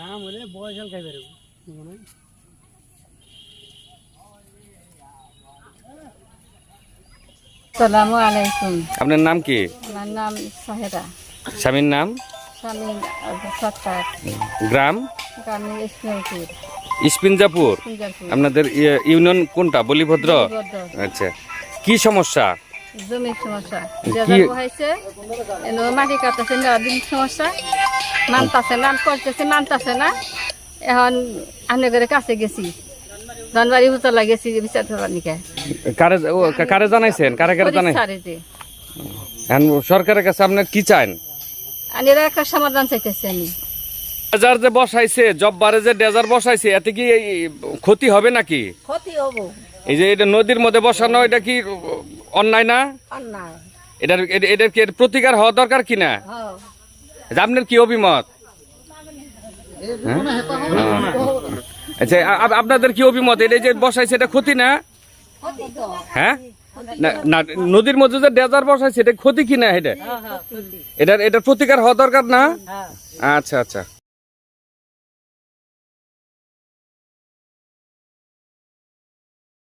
নাম হলে বয়সাল খাই বেরো মনে হয় সালামু আলাইকুম আপনার নাম কি? আমার নাম সাহেরা স্বামীর নাম? স্বামী সত্তার। গ্রাম? ইস্পিনজাপুর। আপনাদের ইয়ে- ইউনিয়ন কোনটা? বলিভদ্র। আচ্ছা। কি সমস্যা? জমির সমস্যা। বহাইছে মাটি কাটতেছে দিন সমস্যা। মানতাছে না করতেছে মানতাছে না। এখন আনেগরের কাছে গেছি। ধনবাড়ি হুতলা গেছি বিচার নিকে। কারে ও, কারে জানাইছেন? কারে জানাই সরকারের কাছে আপনার কি চান? আর এরা একটা সমাধান চাইতেছি আমি। ডেজার যে বসাইছে জববারে যে ডেজার বসাইছে এতে কি ক্ষতি হবে নাকি? ক্ষতি হব। এই যে এটা নদীর মধ্যে বসানো এটা কি অন্যায় না? এটার এটা- এটার কি প্রতিকার হওয়া দরকার কিনা হ্যাঁ। যে আপনার কি অভিমত? হ্যাঁ? আচ্ছা আপনাদের কি অভিমত? এটা যে বসাইছে এটা ক্ষতি না? হ্যাঁ? না না নদীর মধ্যে যে ডেজার বসাইছে এটা ক্ষতি কিনা এটা? এটার এটার প্রতিকার হওয়া দরকার না? আচ্ছা আচ্ছা।